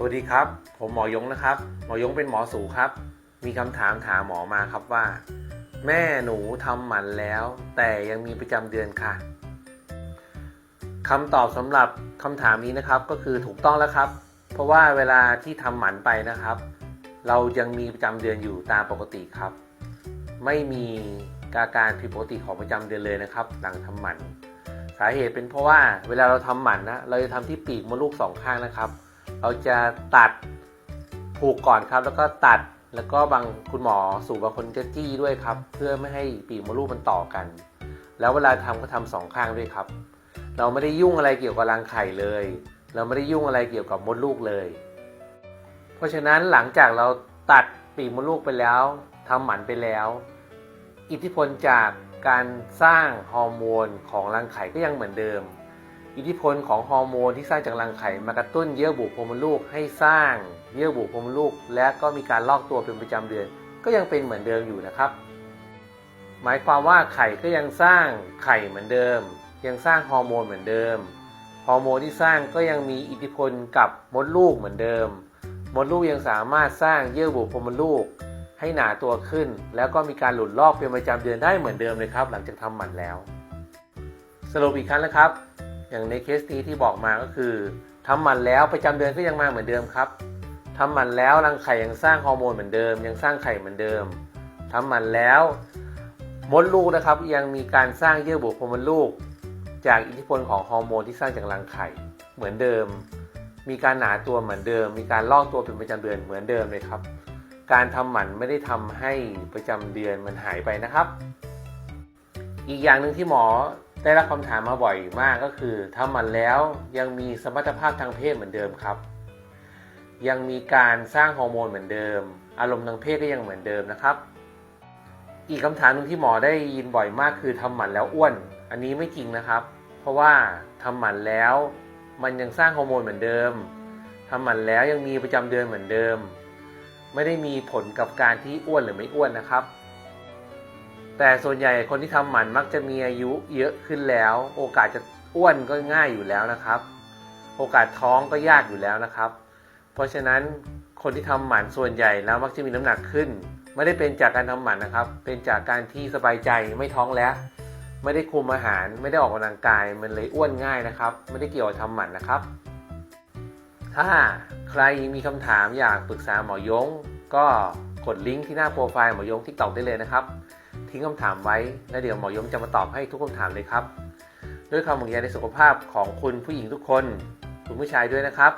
สวัสดีครับ ผมหมอยงนะครับ หมอยงเป็นหมอสูครับ มีคำถามถามหมอมาครับว่า แม่หนูทำหมันแล้ว แต่ยังมีประจำเดือนค่ะคำตอบสำหรับคำถามนี้นะครับก็คือถูกต้องแล้วครับ เพราะว่าเวลาที่ทำหมันไปนะครับ เรายังมีประจำเดือนอยู่ตามปกติครับ ไม่มีอาการผิดปกติของประจำเดือนเลยนะครับ หลังทำหมัน สาเหตุเป็นเพราะว่าเวลาเราทำหมันนะเราจะทำที่ปีกมดลูกสองข้างนะครับ เราจะตัดผูกก่อนครับ แล้วก็ตัดแล้วก็บางคุณหมอสูบบางคนจะจี้ด้วยครับ เพื่อไม่ให้ปีกมดลูกมันต่อกัน แล้วเวลาทำก็ทำสองข้างด้วยครับ เราไม่ได้ยุ่งอะไรเกี่ยวกับรังไข่เลย เราไม่ได้ยุ่งอะไรเกี่ยวกับมดลูกเลย เพราะฉะนั้นหลังจากเราตัดปีกมดลูกไปแล้วทำหมันไปแล้ว อิทธิพลจากการสร้างฮอร์โมนของรังไข่ก็ยังเหมือนเดิม อิทธิพลของฮอร์โมนที่สร้างจากรังไข่มากระตุ้นเยื่อบุโพรงมดลูกให้สร้างเยื่อบุโพรงมดลูก และก็มีการลอกตัวเป็นประจำเดือน ก็ยังเป็นเหมือนเดิมอยู่นะครับ หมายความว่าไข่ก็ยังสร้างไข่เหมือนเดิม ยังสร้างฮอร์โมนเหมือนเดิมฮอร์โมนที่สร้างก็ยังมีอิทธิพลกับมดลูกเหมือนเดิม มดลูกยังสามารถสร้างเยื่อบุโพรงมดลูก ให้หนาตัวขึ้น แล้วก็มีการหลุดลอกเป็นประจำเดือนได้เหมือนเดิมเลยครับ หลังจากทำหมันแล้ว สรุปอีกครั้งนะครับ อย่างในเคสนี้ที่บอกมาก็คือทำหมันแล้วประจำเดือนก็ยังมาเหมือนเดิมครับทำหมันแล้วรังไข่ยังสร้างฮอร์โมนเหมือนเดิม ยังสร้างไข่เหมือนเดิมทำหมันแล้วมดลูกนะครับยังมีการสร้างเยื่อบุโพรงมดลูก จากอิทธิพลของฮอร์โมนที่สร้างจากรังไข่เหมือนเดิม มีการหนาตัวเหมือนเดิม มีการลอกตัวเป็นประจำเดือนเหมือนเดิมเลยครับ การทำหมันไม่ได้ทำให้ประจำเดือนมันหายไปนะครับ อีกอย่างหนึ่งที่หมอ ได้รับคำถามมาบ่อยมากก็คือทำหมันแล้วยังมีสมรรถภาพทางเพศเหมือนเดิมครับ ยังมีการสร้างฮอร์โมนเหมือนเดิม อารมณ์ทางเพศก็ยังเหมือนเดิมนะครับ อีกคำถามหนึ่งที่หมอได้ยินบ่อยมากคือทำหมันแล้วอ้วน อันนี้ไม่จริงนะครับ เพราะว่าทำหมันแล้วมันยังสร้างฮอร์โมนเหมือนเดิมทำหมันแล้วยังมีประจำเดือนเหมือนเดิม ไม่ได้มีผลกับการที่อ้วนหรือไม่อ้วนนะครับ แต่ส่วนใหญ่คนที่ทำหมันมักจะมีอายุเยอะขึ้นแล้ว โอกาสจะอ้วนก็ง่ายอยู่แล้วนะครับ โอกาสท้องก็ยากอยู่แล้วนะครับ เพราะฉะนั้นคนที่ทำหมันส่วนใหญ่แล้วมักจะมีน้ำหนักขึ้น ไม่ได้เป็นจากการทำหมันนะครับ เป็นจากการที่สบายใจไม่ท้องแล้ว ไม่ได้คุมอาหาร ไม่ได้ออกกำลังกาย มันเลยอ้วนง่ายนะครับ ไม่ได้เกี่ยวกับทำหมันนะครับ ถ้าใครมีคำถามอยากปรึกษาหมอยง ก็กดลิงก์ที่หน้าโปรไฟล์หมอยงทิกตอกได้เลยนะครับ ทิ้งคำถามไว้ แล้วเดี๋ยวหมอยงจะมาตอบให้ทุกคำถามเลยครับ ด้วยความห่วงใยในสุขภาพของคุณผู้หญิงทุกคน คุณผู้ชายด้วยนะครับ